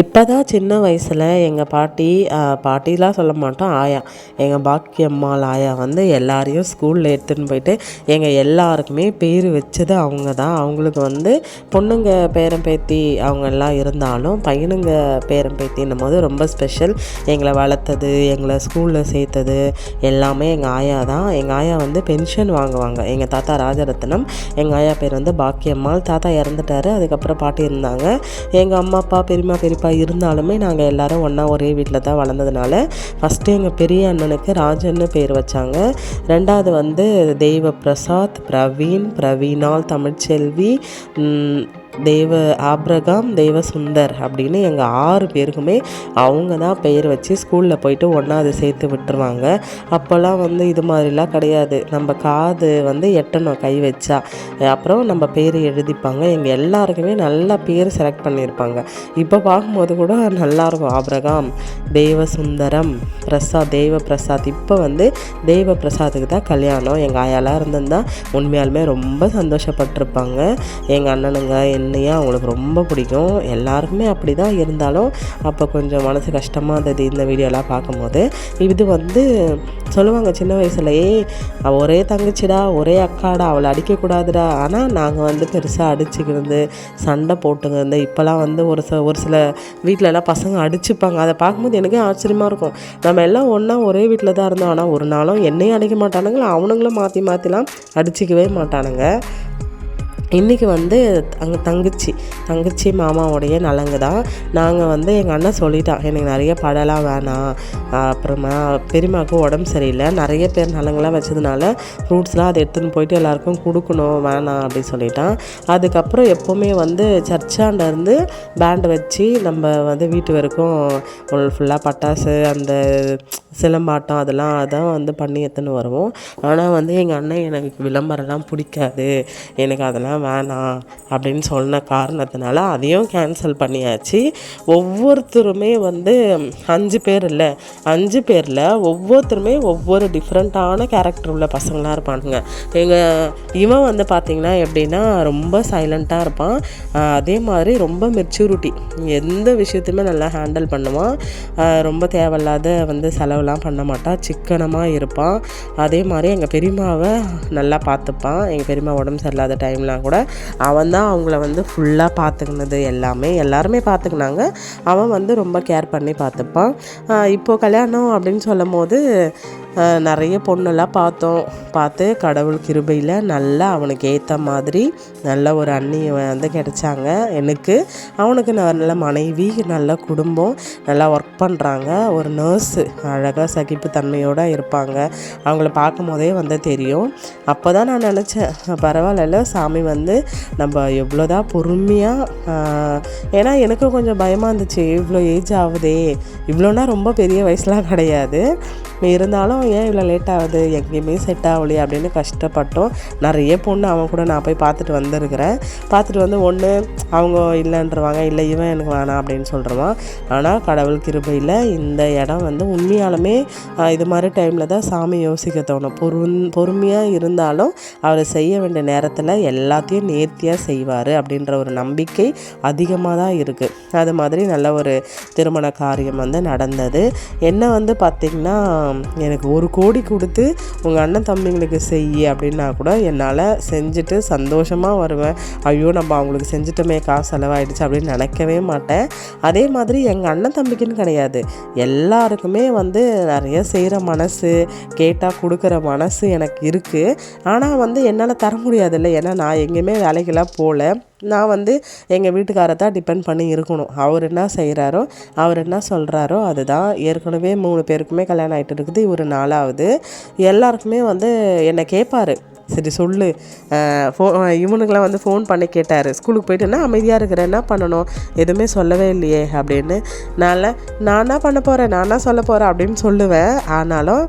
இப்போ தான் சின்ன வயசில் எங்கள் பாட்டி பாட்டிலாம் சொல்ல மாட்டோம் ஆயா. எங்கள் பாக்கியம்மாள் ஆயா வந்து எல்லாரையும் ஸ்கூலில் எடுத்துன்னு போயிட்டு எங்கள் எல்லாருக்குமே பேர் வச்சது அவங்க தான் அவங்களுக்கு வந்து பொண்ணுங்க பேரன் பேத்தி அவங்க எல்லாம் இருந்தாலும் பையனுங்க பேரன் பேத்தின்னும் போது ரொம்ப ஸ்பெஷல் எங்களை வளர்த்தது எங்களை ஸ்கூலில் சேர்த்தது எல்லாமே எங்கள் ஆயா தான் எங்கள் ஆயா வந்து பென்ஷன் வாங்குவாங்க. எங்கள் தாத்தா ராஜரத்னம் எங்கள் ஆயா பேர் வந்து பாக்கியம்மாள். தாத்தா இறந்துட்டாரு அதுக்கப்புறம் பாட்டி இருந்தாங்க. எங்கள் அம்மா அப்பா பெரியம்மா அப்போ இருந்தாலுமே நாங்கள் எல்லாரும் ஒன்றா ஒரே வீட்டில் தான் வளர்ந்ததுனால ஃபஸ்ட்டு எங்கள் பெரிய அண்ணனுக்கு ராஜன்னு பேர் வச்சாங்க. ரெண்டாவது வந்து தெய்வ பிரசாத் பிரவீன் பிரவீனால் தமிழ்ச்செல்வி தெய்வ ஆப்ரகாம் தெய்வ சுந்தர் அப்படின்னு எங்கள் ஆறு பேருக்குமே அவங்க தான் பெயர் வச்சு ஸ்கூலில் போயிட்டு ஒன்றாவது சேர்த்து விட்டுருவாங்க. அப்போல்லாம் வந்து இது மாதிரிலாம் கிடையாது. நம்ம காது வந்து எட்டணும் கை வச்சா. அப்புறம் நம்ம பேர் எழுதிப்பாங்க. எங்கள் எல்லாருக்குமே நல்லா பேர் செலக்ட் பண்ணியிருப்பாங்க. இப்போ பார்க்கும்போது கூட நல்லாயிருக்கும் ஆப்ரகாம் தெய்வ சுந்தரம் பிரசாத் தெய்வ பிரசாத். இப்போ வந்து தெய்வ பிரசாத்துக்கு தான் கல்யாணம். எங்கள் ஆயாலாம் இருந்திருந்தால் உண்மையாலுமே ரொம்ப சந்தோஷப்பட்டிருப்பாங்க. எங்கள் அண்ணனுங்க என்னையா அவங்களுக்கு ரொம்ப பிடிக்கும். எல்லாருக்குமே அப்படி தான் இருந்தாலும் அப்போ கொஞ்சம் மனசு கஷ்டமாக இருந்தது இந்த வீடியோலாம் பார்க்கும்போது. இது வந்து சொல்லுவாங்க சின்ன வயசுலையே ஒரே தங்கச்சிடா ஒரே அக்காடா அவளை அடிக்கக்கூடாதுடா ஆனால் நாங்கள் வந்து பெருசாக அடிச்சுக்கிறது சண்டை போட்டுக்கிறது இப்போலாம் வந்து ஒரு சில ஒரு சில வீட்டிலலாம் பசங்க அடிச்சுப்பாங்க. அதை பார்க்கும்போது எனக்கே ஆச்சரியமாக இருக்கும். நம்ம எல்லாம் ஒன்றா ஒரே வீட்டில் தான் இருந்தோம். ஆனால் ஒரு நாளும் என்னையும் அடிக்க மாட்டானுங்களா? அவனுங்களும் மாற்றி மாற்றிலாம் அடிச்சிக்கவே மாட்டானுங்க. இன்றைக்கி வந்து அங்கே தங்கச்சி தங்கச்சி மாமாவுடைய நலங்கு தான் நாங்கள் வந்து எங்கள் அண்ணன் சொல்லிட்டான் எனக்கு நிறைய படம்லாம் வேணாம். அப்புறமா பெரியமாவுக்கு உடம்பு சரியில்லை. நிறைய பேர் நலங்கெல்லாம் வச்சதுனால ஃப்ரூட்ஸ்லாம் அதை எடுத்துன்னு போயிட்டு எல்லாருக்கும் கொடுக்கணும் வேணாம் அப்படின்னு சொல்லிட்டான். அதுக்கப்புறம் எப்போவுமே வந்து சர்ச்சாண்ட இருந்து பேண்ட் வச்சு நம்ம வந்து வீட்டு வரைக்கும் ஃபுல்லாக பட்டாசு அந்த சிலம்பாட்டம் அதெல்லாம் அதான் வந்து பண்ணி எடுத்துன்னு வருவோம். ஆனால் வந்து எங்கள் அண்ணன் எனக்கு விளம்பரம்லாம் பிடிக்காது. எனக்கு அதெல்லாம் வேணாம் அப்படின்னு சொன்ன காரணத்தினால அதையும் கேன்சல் பண்ணியாச்சு. ஒவ்வொருத்தருமே வந்து அஞ்சு பேர் இல்லை அஞ்சு பேரில் ஒவ்வொருத்தருமே ஒவ்வொரு டிஃப்ரெண்ட்டான கேரக்டர் உள்ள பசங்களாக இருப்பானுங்க. எங்கள் இவன் வந்து பார்த்திங்கன்னா எப்படின்னா ரொம்ப சைலண்ட்டாக இருப்பான். அதே மாதிரி ரொம்ப மெச்சூரிட்டி எந்த விஷயத்தையுமே நல்லா ஹேண்டில் பண்ணுவான். ரொம்ப தேவையில்லாத வந்து செலவுலாம் பண்ண மாட்டான். சிக்கனமாக இருப்பான். அதே மாதிரி எங்கள் பெரியம்மாவை நல்லா பார்த்துப்பான். எங்கள் பெரியம்மா உடம்பு சரியில்லாத டைம்லாம் கூட அவன் தான் அவங்கள வந்து ஃபுல்லாக பார்த்துக்கினது எல்லாமே. எல்லாருமே பார்த்துக்கினாங்க. அவன் வந்து ரொம்ப கேர் பண்ணி பார்த்துப்பான். இப்போது கல்யாணம் அப்படின்னு சொல்லும் போது நிறைய பொண்ணெல்லாம் பார்த்தோம். பார்த்து கடவுள் கிருபையில் நல்லா அவனுக்கு ஏற்ற மாதிரி நல்ல ஒரு அண்ணியை வந்து கிடைச்சாங்க. எனக்கு அவனுக்கு நல்ல மனைவி நல்ல குடும்பம் நல்லா ஒர்க் பண்ணுறாங்க ஒரு நர்ஸு அழகாக சகிப்புத்தன்மையோடு இருப்பாங்க. அவங்கள பார்க்கும் போதே வந்து தெரியும். அப்போ தான் நான் நினச்சேன் பரவாயில்ல சாமி வந்து நம்ம எவ்வளோதான் பொறுமையாக ஏன்னா எனக்கும் கொஞ்சம் பயமாக இருந்துச்சு. இவ்வளோ ஏஜ் ஆகுதே. இவ்வளோனா ரொம்ப பெரிய வயசுலாம் கிடையாது. இருந்தாலும் ஏன் இவ்வளோ லேட் ஆகுது? எங்கேயுமே செட் ஆகலையே அப்படின்னு கஷ்டப்பட்டோம். நிறைய பொண்ணு அவன் கூட நான் போய் பார்த்துட்டு வந்திருக்கிறேன். பார்த்துட்டு வந்து ஒன்று அவங்க இல்லைன்றவாங்க இல்லை இவன் எனக்கு வேணாம் அப்படின்னு சொல்கிறவான் ஆனால் கடவுள் கிருபையில் இந்த இடம் வந்து உண்மையாலுமே இது மாதிரி டைமில் தான் சாமி யோசிக்க தோணும். பொறும் பொறுமையாக இருந்தாலும் அவர் செய்ய வேண்டிய நேரத்தில் எல்லாத்தையும் நேர்த்தியாக செய்வார் அப்படின்ற ஒரு நம்பிக்கை அதிகமாக தான் இருக்குது அது மாதிரி நல்ல ஒரு திருமண காரியம் வந்து நடந்தது. என்ன வந்து பார்த்திங்கன்னா எனக்கு ஒரு கோடி கொடுத்து உங்கள் அண்ணன் தம்பிங்களுக்கு செய் அப்படின்னா கூட என்னால் செஞ்சுட்டு சந்தோஷமாக வருவேன். ஐயோ நம்ம அவங்களுக்கு செஞ்சுட்டோமே காசு செலவாயிடுச்சு அப்படின்னு நினைக்கவே மாட்டேன். அதே மாதிரி எங்கள் அண்ணன் தம்பிக்குன்னு கிடையாது. எல்லாருக்குமே வந்து நிறைய செய்கிற மனசு கேட்டால் கொடுக்குற மனசு எனக்கு இருக்குது ஆனால் வந்து என்னால் தர முடியாதுல்ல. ஏன்னா நான் எங்கேயுமே வேலைக்கெல்லாம் போகல நான் வந்து எங்கள் வீட்டுக்காரை தான் டிபெண்ட் பண்ணி இருக்கணும். அவர் என்ன செய்கிறாரோ அவர் என்ன சொல்கிறாரோ அதுதான். ஏற்கனவே மூணு பேருக்குமே கல்யாணம் ஆகிட்டு இருக்குது. இவர் நாலாவது. எல்லாருக்குமே வந்து என்னை கேட்பாரு சரி சொல்லு. ஃபோ இவனுக்கெலாம் வந்து ஃபோன் பண்ணி கேட்டார். ஸ்கூலுக்கு போயிட்டுன்னா அமைதியாக இருக்கிற? என்ன பண்ணணும்? எதுவுமே சொல்லவே இல்லையே அப்படின்னு. நான் நான் என்ன பண்ண போகிறேன் நான் என்ன சொல்ல போகிறேன் அப்படின்னு சொல்லுவேன். ஆனாலும்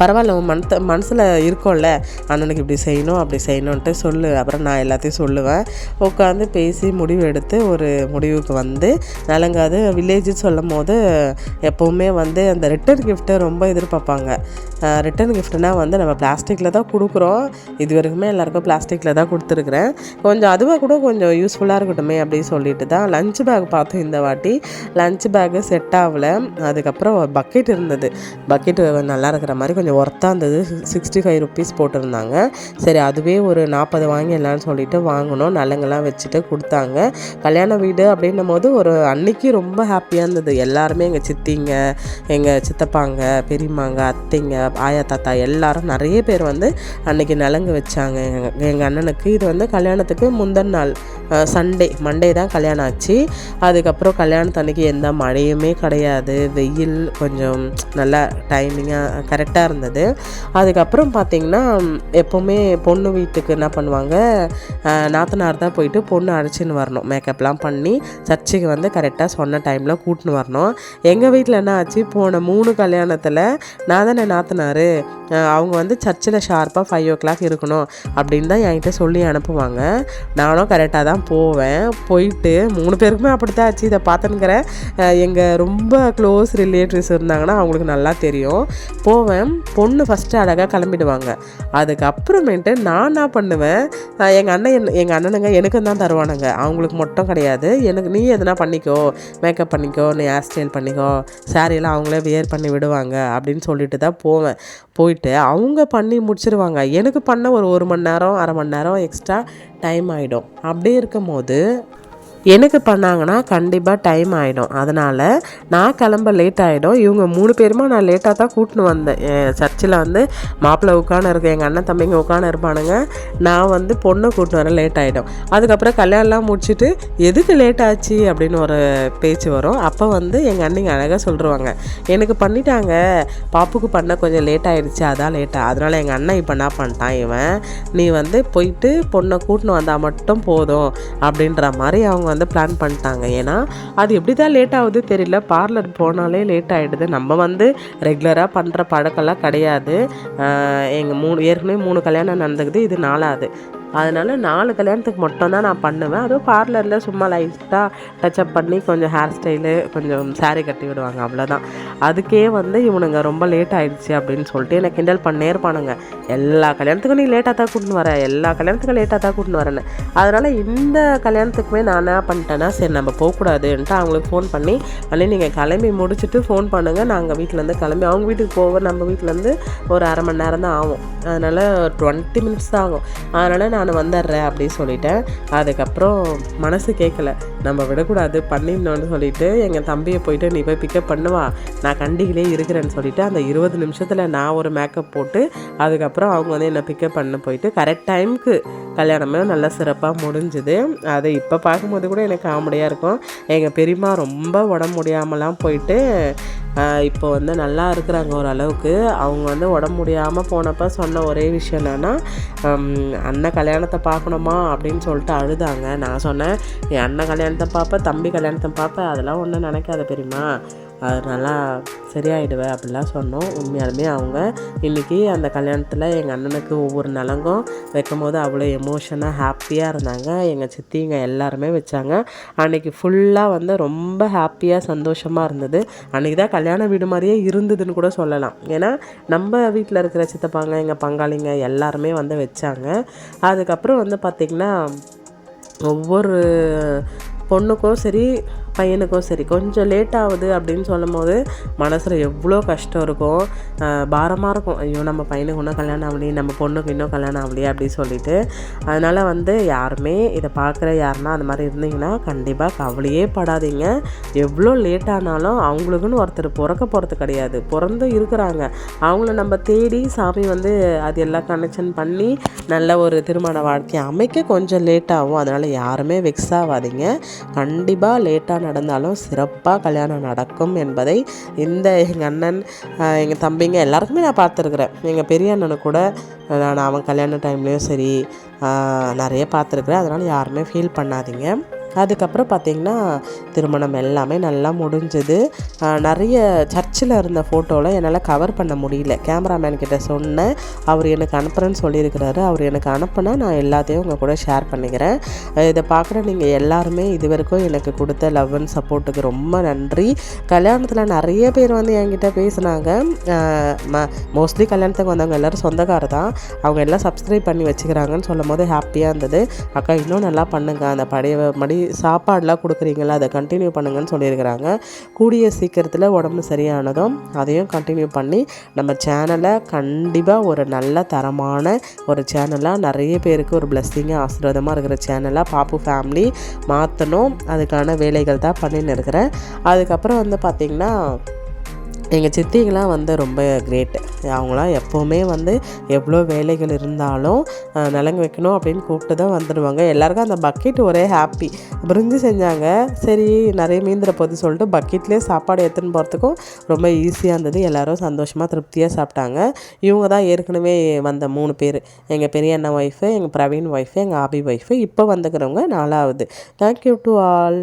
பரவாயில்ல உன் மனத்த மனசில் இருக்கும்ல. அண்ணனுக்கு இப்படி செய்யணும் அப்படி செய்யணுன்ட்டு சொல்லு. அப்புறம் நான் எல்லாத்தையும் சொல்லுவேன். உட்காந்து பேசி முடிவு எடுத்து ஒரு முடிவுக்கு வந்து நலங்காது வில்லேஜ் சொல்லும் போது எப்போவுமே வந்து அந்த ரிட்டர்ன் கிஃப்ட்டை ரொம்ப எதிர்பார்ப்பாங்க. ரிட்டர்ன் கிஃப்ட்னால் வந்து நம்ம பிளாஸ்டிக்கில் தான் கொடுக்குறோம். இது வரைக்குமே எல்லாருக்கும் பிளாஸ்டிக்கில் தான் கொடுத்துருக்குறேன். கொஞ்சம் அதுவாக கூட கொஞ்சம் யூஸ்ஃபுல்லாக இருக்கட்டுமே அப்படின்னு சொல்லிட்டு தான் லஞ்ச் பேக் பார்த்தோம் இந்த வாட்டி. லஞ்ச் பேக்கு செட் ஆகல. அதுக்கப்புறம் பக்கெட் இருந்தது. பக்கெட் நல்லா இருக்கிற மாதிரி கொஞ்சம் ஒர்த்தாக இருந்தது. சிக்ஸ்டி ஃபைவ் ருபீஸ் போட்டிருந்தாங்க. சரி அதுவே ஒரு நாற்பது வாங்கிடலான்னு சொல்லிட்டு வாங்கினோம் நலங்கெல்லாம் வச்சுட்டு கொடுத்தாங்க. கல்யாண வீடு அப்படின்னும் போது ஒரு அன்னைக்கு ரொம்ப ஹாப்பியாக இருந்தது. எல்லாருமே எங்கள் சித்திங்க எங்கள் சித்தப்பாங்க பெரியம்மாங்க அத்தைங்க ஆயா தாத்தா எல்லாரும் நிறைய பேர் வந்து அன்னைக்கு நலங்கு வச்சாங்க. எங்கள் எங்கள் அண்ணனுக்கு. இது வந்து கல்யாணத்துக்கு முந்தின நாள் சண்டே மண்டே தான் கல்யாணம் ஆச்சு. அதுக்கப்புறம் கல்யாணத்து அன்னைக்கு எந்த மழையுமே கிடையாது. வெயில் கொஞ்சம் நல்லா டைமிங்காக கரெக்டாக இருந்தது அதுக்கப்புறம் பார்த்திங்கன்னா எப்போவுமே பொண்ணு வீட்டுக்கு என்ன பண்ணுவாங்க நாத்தனார் தான் போயிட்டு பொண்ணு அழைச்சின்னு வரணும். மேக்கப்லாம் பண்ணி சர்ச்சுக்கு வந்து கரெக்டாக சொன்ன டைமில் கூட்டின்னு வரணும். எங்கள் வீட்டில் என்ன ஆச்சு போன மூணு கல்யாணத்தில் நான் தானே நாத்தனார் அவங்க வந்து சர்ச்சில் ஷார்ப்பாக ஃபைவ் ஓ கிளாக் இருக்கணும் அப்படின்னு தான் என்கிட்ட சொல்லி அனுப்புவாங்க. நானும் கரெக்டாக தான் போவேன். போயிட்டு மூணு பேருக்குமே அப்படித்தான் ஆச்சு. இதை பார்த்துனுக்கிறேன் எங்கள் ரொம்ப க்ளோஸ் ரிலேட்டிவ்ஸ் இருந்தாங்கன்னா அவங்களுக்கு நல்லா தெரியும். போவேன். பொண்ணு ஃபஸ்ட்டு அழகாக கிளம்பிடுவாங்க. அதுக்கப்புறமேட்டு நான் என்ன பண்ணுவேன் எங்கள் அண்ணன் என் எங்கள் அண்ணனுங்க எனக்கும் தான் தருவானுங்க. அவங்களுக்கு மட்டும் கிடையாது. எனக்கு நீ எதுனா பண்ணிக்கோ மேக்கப் பண்ணிக்கோ நீ ஹேர் ஸ்டைல் பண்ணிக்கோ சாரியெல்லாம் அவங்களே வியர் பண்ணி விடுவாங்க அப்படின்னு சொல்லிட்டு தான் போவேன். போயிட்டு அவங்க பண்ணி முடிச்சிருவாங்க. எனக்கு பண்ண ஒரு ஒரு மணி நேரம் அரை மணி நேரம் எக்ஸ்ட்ரா டைம் ஆகிடும் அப்படியே இருக்கும் போது எனக்கு பண்ணாங்கன்னா கண்டிப்பாக டைம் ஆகிடும் அதனால் நான் கிளம்ப லேட் ஆகிடும் இவங்க மூணு பேருமா நான் லேட்டாக தான் கூட்டின்னு வந்தேன். சர்ச்சில் வந்து மாப்பிள்ளை உட்காந்து இருக்கு. எங்கள் அண்ணன் தம்பிங்க உட்காந்து இருப்பானுங்க. நான் வந்து பொண்ணை கூட்டின்னு வர லேட் ஆகிடும் அதுக்கப்புறம் கல்யாணம்லாம் முடிச்சுட்டு எதுக்கு லேட் ஆச்சு அப்படின்னு ஒரு பேச்சு வரும். அப்போ வந்து எங்கள் அண்ணிங்க அழகாக சொல்லிடுவாங்க எனக்கு பண்ணிட்டாங்க. பாப்புக்கு பண்ண கொஞ்சம் லேட் ஆகிடுச்சு அதான் லேட்டாக அதனால் எங்கள் அண்ணன் இப்போ என்ன பண்ணிட்டான் இவன்? நீ வந்து போயிட்டு பொண்ணை கூட்டின்னு வந்தால் மட்டும் போதும். அப்படின்ற மாதிரி அவங்க வந்து பிளான் பண்ணிட்டாங்க. ஏன்னா அது எப்படி தான் லேட் ஆகுது தெரியல. பார்லர் போனாலே லேட் ஆகிடுது நம்ம வந்து ரெகுலராக பண்ணுற பழக்கம்லாம் கிடையாது. எங்கள் மூணு ஏற்கனவே மூணு கல்யாணம் நடந்துக்குது. இது நாலாவது. அதனால் நாலு கல்யாணத்துக்கு மட்டும் தான் நான் பண்ணுவேன். அதுவும் பார்லரில் சும்மா லைட்டாக டச்சப் பண்ணி கொஞ்சம் ஹேர் ஸ்டைலு கொஞ்சம் சாரீ கட்டி விடுவாங்க அவ்வளோதான் அதுக்கே வந்து இவனுங்க ரொம்ப லேட் ஆகிடுச்சு அப்படின்னு சொல்லிட்டு என்னை கிண்டல் பண்ணே இருப்பானுங்க. எல்லா கல்யாணத்துக்கும் நீ லேட்டாக தான் கூட்டின்னு வர எல்லா கல்யாணத்துக்கும் லேட்டாக தான் கூட்டின்னு வரேன்னு. அதனால் இந்த கல்யாணத்துக்குமே நான் என்ன பண்ணிட்டேன்னா சரி நம்ம போகக்கூடாதுன்ட்டு அவங்களுக்கு ஃபோன் பண்ணி அண்ணே நீங்கள் கிளம்பி முடிச்சுட்டு ஃபோன் பண்ணுங்கள் நாங்கள் வீட்டிலேருந்து கிளம்பி அவங்க வீட்டுக்கு போக நம்ம வீட்டிலேருந்து ஒரு அரை மணி நேரம் தான் ஆகும். அதனால் டுவெண்ட்டி மினிட்ஸ் தான் ஆகும். அதனால் நான் நான் வந்துடுறேன் அப்படின்னு சொல்லிட்டேன். அதுக்கப்புறம் மனசு கேட்கல. நம்ம விடக்கூடாது பண்ணிடணும்னு சொல்லிட்டு எங்கள் தம்பியை போயிட்டு நீ போய் பிக்கப் பண்ணுவா நான் கண்டிகளே இருக்கிறேன்னு சொல்லிட்டு அந்த இருபது நிமிஷத்தில் நான் ஒரு மேக்கப் போட்டு அதுக்கப்புறம் அவங்க வந்து என்னை பிக்கப் பண்ண போயிட்டு கரெக்ட் டைமுக்கு கல்யாணமே நல்லா சிறப்பாக முடிஞ்சுது. அதை இப்போ பார்க்கும்போது கூட எனக்கு காமெடியாக இருக்கும். எங்கள் பெரியம்மா ரொம்ப உடம்பு முடியாமலாம் போயிட்டு இப்போ வந்து நல்லா இருக்கிறாங்க ஓரளவுக்கு. அவங்க வந்து உடம்பு முடியாமல் போனப்போ சொன்ன ஒரே விஷயம் என்னென்னா அண்ணன் கல்யாணத்தை பார்க்கணுமா அப்படின்னு சொல்லிட்டு அழுதாங்க. நான் சொன்னேன் என் அண்ணன் கல்யாணத்தை பார்ப்பேன் தம்பி கல்யாணத்தை பார்ப்பேன் அதெல்லாம் ஒன்றும் நினைக்காத பெரியமா அது நல்லா சரியாயிடுவேன் அப்படிலாம் சொன்னோம். உண்மையாலுமே அவங்க இன்றைக்கி அந்த கல்யாணத்தில் எங்கள் அண்ணனுக்கு ஒவ்வொரு நலங்கும் வைக்கும் போது அவ்வளோ எமோஷனாக ஹாப்பியாக இருந்தாங்க. எங்கள் சித்திங்க எல்லாருமே வச்சாங்க. அன்றைக்கி ஃபுல்லாக வந்து ரொம்ப ஹாப்பியாக சந்தோஷமாக இருந்தது. அன்றைக்கி தான் கல்யாண வீடு மாதிரியே இருந்ததுன்னு கூட சொல்லலாம். ஏன்னா நம்ம வீட்டில் இருக்கிற சித்தப்பாங்க எங்கள் பங்காளிங்க எல்லாருமே வந்து வச்சாங்க. அதுக்கப்புறம் வந்து பார்த்திங்கன்னா ஒவ்வொரு பொண்ணுக்கும் சரி பையனுக்கும் சரி கொஞ்சம் லேட் ஆகுது அப்படின்னு சொல்லும் போது மனசில் எவ்வளோ கஷ்டம் இருக்கும். பாரமாக இருக்கும். ஐயோ நம்ம பையனுக்கு இன்னும் கல்யாணம் ஆகலையே நம்ம பொண்ணுக்கு இன்னும் கல்யாணம் ஆகலையே அப்படின்னு சொல்லிட்டு. அதனால் வந்து யாருமே இதை பார்க்குற யாருன்னா அந்த மாதிரி இருந்தீங்கன்னா கண்டிப்பாக கவலையே படாதீங்க. எவ்வளோ லேட் ஆனாலும் அவங்களுக்குன்னு ஒருத்தர் பிறக்க போகிறது கிடையாது. பிறந்து இருக்கிறாங்க. அவங்கள நம்ம தேடி சாமி வந்து அது எல்லாம் கனெக்ஷன் பண்ணி நல்ல ஒரு திருமண வாழ்க்கையை அமைக்க கொஞ்சம் லேட் ஆகும். அதனால் யாருமே வெக்ஸ் ஆகாதீங்க. கண்டிப்பாக லேட்டான நடந்தாலும் சிறப்பாக கல்யாணம் நடக்கும் என்பதை இந்த எங்கள் அண்ணன் எங்கள் தம்பிங்க எல்லாருக்குமே நான் பார்த்துருக்குறேன். எங்கள் பெரிய அண்ணனை கூட நான் அவன் கல்யாண டைம்லேயும் சரி நிறைய பார்த்துருக்குறேன். அதனால் யாருமே ஃபீல் பண்ணாதீங்க. அதுக்கப்புறம் பார்த்திங்கன்னா திருமணம் எல்லாமே நல்லா முடிஞ்சுது. நிறைய சர்ச்சில் இருந்த ஃபோட்டோவில் என்னால் கவர் பண்ண முடியல. கேமராமேன் கிட்ட சொன்னேன். அவர் எனக்கு அனுப்புகிறேன்னு சொல்லியிருக்கிறாரு. அவர் எனக்கு அனுப்புனா நான் எல்லாத்தையும் உங்கள் கூட ஷேர் பண்ணிக்கிறேன். இதை பார்க்குற நீங்கள் எல்லாருமே இது வரைக்கும் எனக்கு கொடுத்த லவ் அண்ட் சப்போர்ட்டுக்கு ரொம்ப நன்றி. கல்யாணத்தில் நிறைய பேர் வந்து என்கிட்ட பேசினாங்க. மோஸ்ட்லி கல்யாணத்துக்கு வந்தவங்க எல்லோரும் சொந்தக்கார தான். அவங்க எல்லாம் சப்ஸ்கிரைப் பண்ணி வச்சுக்கிறாங்கன்னு சொல்லும் போது ஹாப்பியாக இருந்தது. அக்கா இன்னும் நல்லா பண்ணுங்கள் அந்த பழைய மடி சாப்பாடெலாம் கொடுக்குறீங்களா அதை கண்டினியூ பண்ணுங்கன்னு சொல்லியிருக்கிறாங்க. கூடிய சீக்கிரத்தில் உடம்பு சரியானதும் அதையும் கண்டினியூ பண்ணி நம்ம சேனலை கண்டிப்பாக ஒரு நல்ல தரமான ஒரு சேனலாக நிறைய பேருக்கு ஒரு பிளஸ்ஸிங்காக ஆசீர்வாதமாக இருக்கிற சேனலாக பாப்பு ஃபேமிலி மாற்றணும் அதுக்கான வேலைகள் தான் பண்ணின்னு இருக்கிறேன். அதுக்கப்புறம் வந்து பார்த்திங்கன்னா எங்கள் சித்திங்களாம் வந்து ரொம்ப கிரேட்டு அவங்களாம் எப்போவுமே வந்து எவ்வளோ வேலைகள் இருந்தாலும் நலங்கு வைக்கணும் அப்படின்னு கூப்பிட்டு தான் வந்துடுவாங்க. எல்லாருக்கும் அந்த பக்கெட் ஒரே ஹாப்பி பிரிஞ்சு செஞ்சாங்க. சரி நிறைய மீந்திர போது சொல்லிட்டு பக்கெட்லேயே சாப்பாடு எடுத்துன்னு போகிறதுக்கும் ரொம்ப ஈஸியாக இருந்தது. எல்லோரும் சந்தோஷமாக திருப்தியாக சாப்பிட்டாங்க. இவங்க தான் ஏற்கனவே வந்த மூணு பேர். எங்கள் பெரிய அண்ணன் ஒய்ஃபு எங்கள் பிரவீன் ஒய்ஃபு எங்கள் ஆபி ஒய்ஃபு இப்போ வந்துக்கிறவங்க நாலாவது. Thank you to all